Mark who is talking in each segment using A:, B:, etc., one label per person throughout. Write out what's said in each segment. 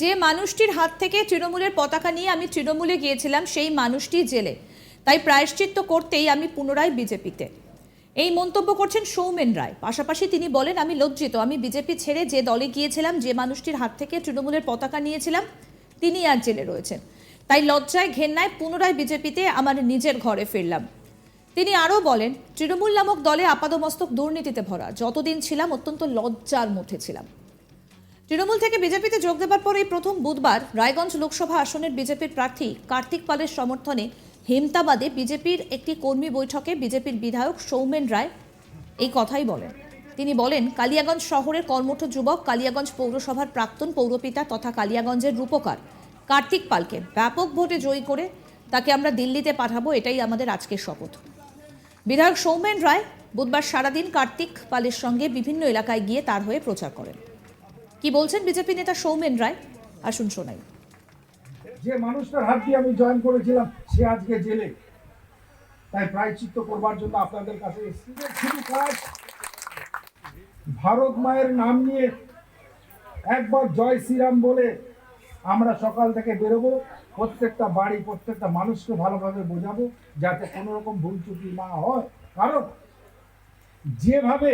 A: যে মানুষটির হাত থেকে তৃণমূলের পতাকা নিয়ে আমি তৃণমূলে গিয়েছিলাম, সেই মানুষটি জেলে। তাই প্রায়শ্চিত্ত করতেই আমি পুনরায় বিজেপিতে। এই মন্তব্য করছেন সৌমেন রায়। পাশাপাশি তিনি বলেন, আমি লজ্জিত। আমি বিজেপি ছেড়ে যে দলে গিয়েছিলাম, যে মানুষটির হাত থেকে তৃণমূলের পতাকা নিয়েছিলাম, তিনি আর জেলে রয়েছেন। তাই লজ্জায়, ঘেন্নায় পুনরায় বিজেপিতে আমার নিজের ঘরে ফিরলাম। তিনি আরও বলেন, তৃণমূল নামক দলে আপাদমস্তক দুর্নীতিতে ভরা। যতদিন ছিলাম, অত্যন্ত লজ্জার মধ্যে ছিলাম। তৃণমূল থেকে বিজেপিতে যোগ দেবার পর এই প্রথম বুধবার রায়গঞ্জ লোকসভা আসনের বিজেপির প্রার্থী কার্তিক পালের সমর্থনে হেমতাবাদে বিজেপির একটি কর্মী বৈঠকে বিজেপির বিধায়ক সৌমেন রায় এই কথাই বলেন। তিনি বলেন, কালিয়াগঞ্জ শহরের কর্মঠ যুবক কালিয়াগঞ্জ পৌরসভার প্রাক্তন পৌরপিতা তথা কালিয়াগঞ্জের রূপকার কার্তিক পালকে ব্যাপক ভোটে জয়ী করে তাকে আমরা দিল্লিতে পাঠাবো, এটাই আমাদের আজকের শপথ। বিধায়ক সৌমেন রায় বুধবার সারাদিন কার্তিক পালের সঙ্গে বিভিন্ন এলাকায় গিয়ে তার হয়ে প্রচার করেন। কি বলছেন বিজেপি নেতা সৌমেন রায়? আসুন শোনাই।
B: যে মানুষটার হাত দিয়ে আমি জয়েন করেছিলাম, সে আজকে জেলে। তাই প্রায়চিত্ত করবার জন্য আপনাদের কাছে শুধু কাজ, ভারত মায়ের নাম নিয়ে একবার জয় শ্রীরাম বলে আমরা সকাল থেকে বেরোবো, প্রত্যেকটা বাড়ি, প্রত্যেকটা মানুষকে ভালোভাবে বোঝাবো, যাতে কোনো রকম ভুল ত্রুটি না হয়। কারণ যেভাবে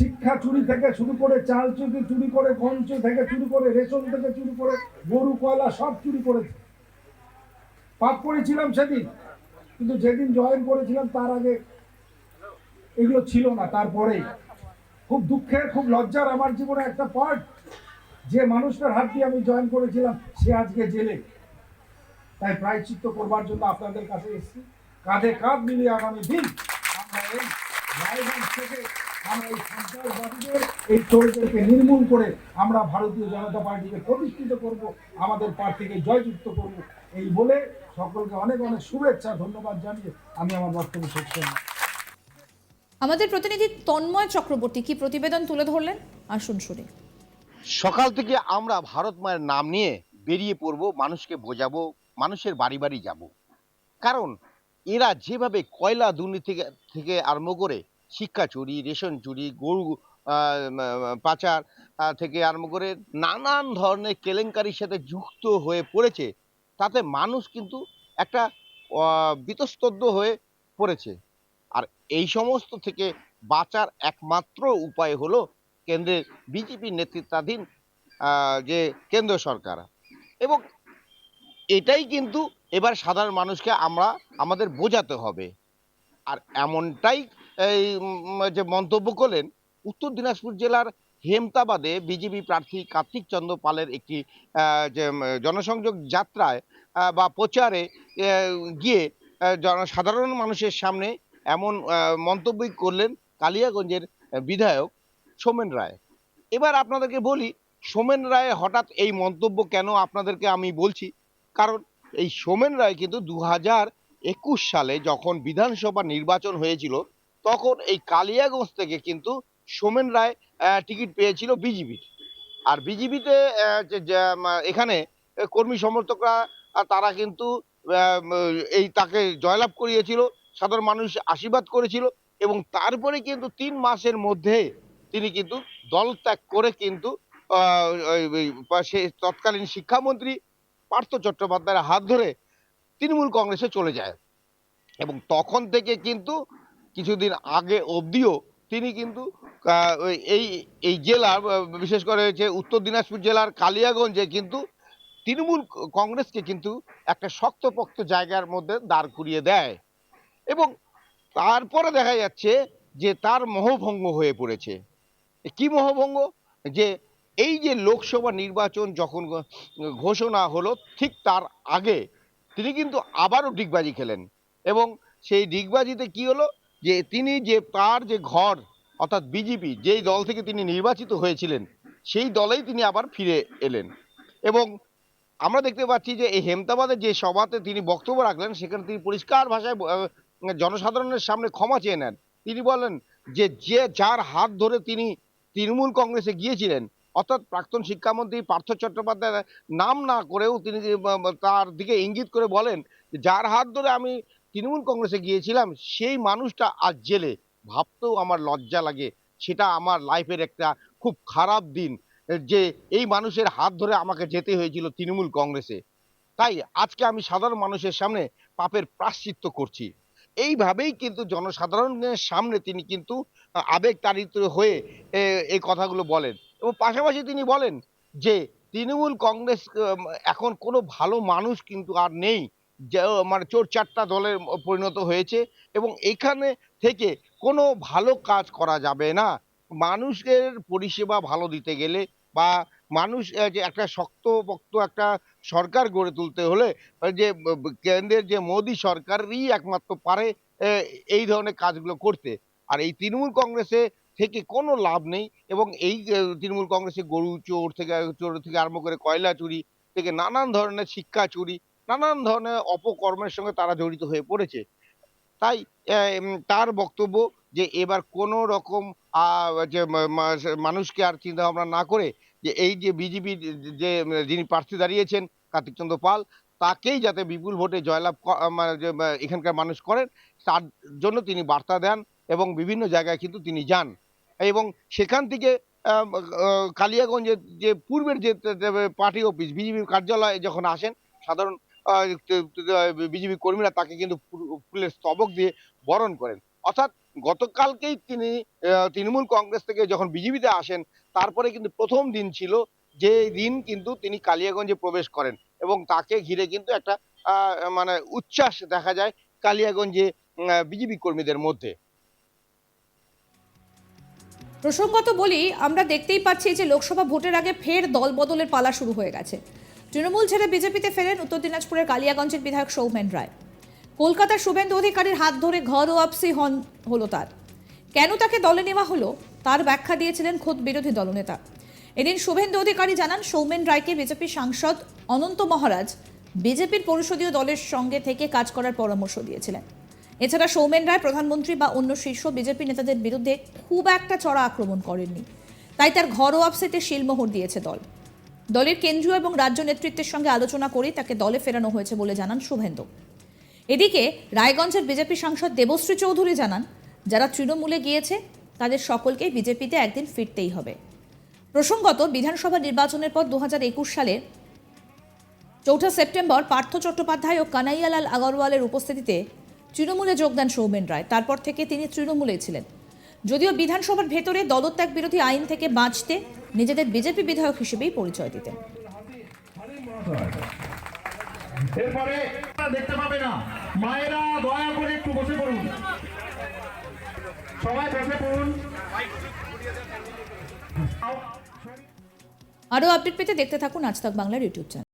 B: শিক্ষা চুরি থেকে শুরু করে চাল চুরি চুরি করে গঞ্চ থেকে চুরি করে, রেশন থেকে চুরি করে, গরু, কয়লা সব চুরি করেছে। পাপ করেছিলাম সেদিন, কিন্তু যেদিন জয়েন করেছিলাম তার আগে এগুলো ছিল না তারপরেই খুব দুঃখের, খুব লজ্জার আমার জীবনে একটা পার্ট যে মানুষটার হাত দিয়ে আমি জয়েন করেছিলাম, সে আজকে জেলে। তাই প্রায়চিত্ত করবার জন্য আপনাদের কাছে এসেছি। কাঁধে কাঁধ মিলিয়ে আগামী দিন আমরা এই থেকে আমরা এই সন্ত্রাসবাদীদের এই চোরদেরকে নির্মূল করে আমরা ভারতীয় জনতা পার্টিকে প্রতিষ্ঠিত করব আমাদের প্রার্থীকে জয়যুক্ত করব। এই বলে সকলকে অনেক অনেক শুভেচ্ছা ধন্যবাদ জানিয়ে আমি আমার বক্তব্য শেষ করলাম।
A: আমাদের প্রতিনিধি তন্ময় চক্রবর্তী কি প্রতিবেদন তুলে ধরলেন? আসুন শুনি।
C: সকাল থেকে আমরা ভারত মায়ের নাম নিয়ে বেরিয়ে পড়ব মানুষকে বোঝাবো মানুষের বাড়ি বাড়ি যাব। কারণ এরা যেভাবে কয়লা দুর্নীতি থেকে থেকে আরম্ভ করে শিক্ষা চুরি, রেশন চুরি, গরু পাচার থেকে আরম্ভ করে নানান ধরনের কেলেঙ্কারির সাথে যুক্ত হয়ে পড়েছে। তাতে মানুষ কিন্তু একটা বিতস্তব্ধ হয়ে পড়েছে। আর এই সমস্ত থেকে বাঁচার একমাত্র উপায় হলো কেন্দ্রের বিজেপি নেতৃত্বাধীন যে কেন্দ্র সরকার। এবং এটাই কিন্তু এবার সাধারণ মানুষকে আমরা, আমাদের বোঝাতে হবে। আর এমনটাই এই যে মন্তব্য করলেন উত্তর দিনাজপুর জেলার হেমতাবাদে বিজেপি প্রার্থী কার্তিক চন্দ্র পালের একটি যে জনসংযোগ যাত্রায় বা প্রচারে গিয়ে সাধারণ মানুষের সামনে এমন আহ, মন্তব্যই করলেন কালিয়াগঞ্জের বিধায়ক সোমেন রায়। এবার আপনাদেরকে বলি সোমেন রায় হঠাৎ এই মন্তব্য কেন আপনাদেরকে আমি বলছি? কারণ এই সোমেন রায় কিন্তু দু হাজার একুশ সালে যখন বিধানসভা নির্বাচন হয়েছিল তখন এই কালিয়াগঞ্জ থেকে কিন্তু সোমেন রায় টিকিট পেয়েছিল বিজেপির আর বিজেপিতে এখানে কর্মী সমর্থকরা তারা কিন্তু এই তাকে জয়লাভ করিয়েছিল, সাধারণ মানুষ আশীর্বাদ করেছিল এবং তারপরে কিন্তু তিন মাসের মধ্যে তিনি কিন্তু দল ত্যাগ করে কিন্তু সে তৎকালীন শিক্ষামন্ত্রী পার্থ চট্টোপাধ্যায়ের হাত ধরে তৃণমূল কংগ্রেসে চলে যায়। এবং তখন থেকে কিন্তু কিছুদিন আগে অবধিও তিনি কিন্তু এই এই জেলার বিশেষ করে যে উত্তর দিনাজপুর জেলার কালিয়াগঞ্জে কিন্তু তৃণমূল কংগ্রেসকে কিন্তু একটা শক্তপোক্ত জায়গার মধ্যে দাঁড় করিয়ে দেয়। এবং তারপরে দেখা যাচ্ছে যে তার মোহভঙ্গ হয়ে পড়েছে। কি মোহভঙ্গ? যে এই যে লোকসভা নির্বাচন যখন ঘোষণা হলো ঠিক তার আগে তিনি কিন্তু আবারও ডিগবাজি খেলেন। এবং সেই ডিগবাজিতে কি হলো? যে তিনি যে তার যে ঘর, অর্থাৎ বিজেপি, যেই দল থেকে তিনি নির্বাচিত হয়েছিলেন, সেই দলেই তিনি আবার ফিরে এলেন। এবং আমরা দেখতে পাচ্ছি যে এই হেমতাবাদের যে সভাতে তিনি বক্তব্য রাখলেন, সেখানে তিনি পরিষ্কার ভাষায় জনসাধারণের সামনে ক্ষমা চেয়ে নেন। তিনি বলেন যে যে যার হাত ধরে তিনি তৃণমূল কংগ্রেসে গিয়েছিলেন, অর্থাৎ প্রাক্তন শিক্ষামন্ত্রী পার্থ চট্টোপাধ্যায়ের নাম না করেও তিনি তার দিকে ইঙ্গিত করে বলেন যার হাত ধরে আমি তৃণমূল কংগ্রেসে গিয়েছিলাম, সেই মানুষটা আজ জেলে। ভাবতেও আমার লজ্জা লাগে। সেটা আমার লাইফের একটা খুব খারাপ দিন। যে এই মানুষের হাত ধরে আমাকে যেতে হয়েছিল তৃণমূল কংগ্রেসে। তাই আজকে আমি সাধারণ মানুষের সামনে পাপের প্রাশ্চিত্য করছি। এইভাবেই কিন্তু জনসাধারণের সামনে তিনি কিন্তু আবেগ তাড়িত হয়ে এই কথাগুলো বলেন। এবং পাশাপাশি তিনি বলেন যে, তৃণমূল কংগ্রেস এখন কোনো ভালো মানুষ কিন্তু আর নেই। মানে চোর চারটা দলের পরিণত হয়েছে এবং এখানে থেকে কোনো ভালো কাজ করা যাবে না। মানুষের পরিষেবা ভালো দিতে গেলে বা মানুষ যে একটা শক্তপোক্ত একটা সরকার গড়ে তুলতে হলে যে কেন্দ্রের যে মোদী সরকারই একমাত্র পারে এই ধরনের কাজগুলো করতে। আর এই তৃণমূল কংগ্রেসে থেকে কোনো লাভ নেই এবং এই তৃণমূল কংগ্রেসে গরু চোর থেকে চোর থেকে আরম্ভ করে কয়লা চুরি থেকে নানান ধরনের শিক্ষা চুরি নানান ধরনের অপকর্মের সঙ্গে তারা জড়িত হয়ে পড়েছে। তাই তার বক্তব্য যে এবার কোনো রকম যে মানুষকে আর চিন্তা ভাবনা না করে যে এই যে বিজেপি, যে, যিনি প্রার্থী দাঁড়িয়েছেন, কার্তিক চন্দ্র পাল, তাকেই যাতে বিপুল ভোটে জয়লাভ মানে এখানকার মানুষ করেন, তার জন্য তিনি বার্তা দেন এবং বিভিন্ন জায়গায় কিন্তু তিনি যান। এবং সেখান থেকে কালিয়াগঞ্জের যে, পূর্বের যে, পার্টি অফিস, বিজেপির কার্যালয়ে যখন আসেন, সাধারণ বিজেপি কর্মীরা তাকে কিন্তু ফুলের স্তবক দিয়ে বরণ করেন। অর্থাৎ গতকালকেই তিনি তৃণমূল কংগ্রেস থেকে যখন বিজেপিতে আসেন, তারপরে কিন্তু প্রথম দিন ছিল যে দিন কিন্তু তিনি কালিয়াগঞ্জে প্রবেশ করেন এবং তাকে ঘিরে কিন্তু একটা মানে উচ্ছ্বাস দেখা যায় কালিয়াগঞ্জে বিজেপি কর্মীদের মধ্যে।
A: প্রসঙ্গত বলি, আমরা দেখতেই পাচ্ছি যে লোকসভা ভোটের আগে ফের দল বদলের পালা শুরু হয়ে গেছে। তৃণমূল ছেড়ে বিজেপিতে ফেরেন উত্তর দিনাজপুরের কালিয়াগঞ্জের বিধায়ক সৌমেন রায়। কলকাতার শুভেন্দু অধিকারীর হাত ধরে ঘর ওয়াপসি হন হলো তার। কেন তাকে দলে নেওয়া হলো, তার ব্যাখ্যা দিয়েছিলেন খোদ বিরোধী দলনেতা। এদিন শুভেন্দু অধিকারী জানান, সৌমেন রায়কে বিজেপি সাংসদ অনন্ত মহারাজ বিজেপির পরিষদীয় দলের সঙ্গে থেকে কাজ করার পরামর্শ দিয়েছিলেন। এছাড়া সৌমেন রায় প্রধানমন্ত্রী বা অন্য শীর্ষ বিজেপি নেতাদের বিরুদ্ধে খুব একটা চড়া আক্রমণ করেননি। তাই তার ঘর ওয়াপসিতে শিলমোহর দিয়েছে দল। দলের কেন্দ্রীয় এবং রাজ্য নেতৃত্বের সঙ্গে আলোচনা করেই তাকে দলে ফেরানো হয়েছে বলে জানান শুভেন্দু। এদিকে রায়গঞ্জের বিজেপি সাংসদ দেবশ্রী চৌধুরী জানান, যারা তৃণমূলে গিয়েছে, তাদের সকলকে বিজেপিতে একদিন ফিরতেই হবে। প্রসঙ্গত, বিধানসভা নির্বাচনের পর দুহাজার একুশ সালে চৌঠা সেপ্টেম্বর পার্থ চট্টোপাধ্যায় ও কানাইয়ালাল আগরওয়ালের উপস্থিতিতে তৃণমূলে যোগদান সৌমেন রায়। তারপর থেকে তিনি তৃণমূলে ছিলেন। যদিও বিধানসভার ভেতরে দলত্যাগ বিরোধী আইন থেকে বাঁচতে নিজেদের বিজেপি বিধায়ক হিসেবেই পরিচয় দিতেন।
D: এরপরে দেখতে পাবে না মায়েরা দয়া করে একটু বসে পড়ুন। সবাই বসে পড়ুন।
A: আরও আপডেট পেতে দেখতে থাকুন আজ তক বাংলার ইউটিউব চ্যানেল।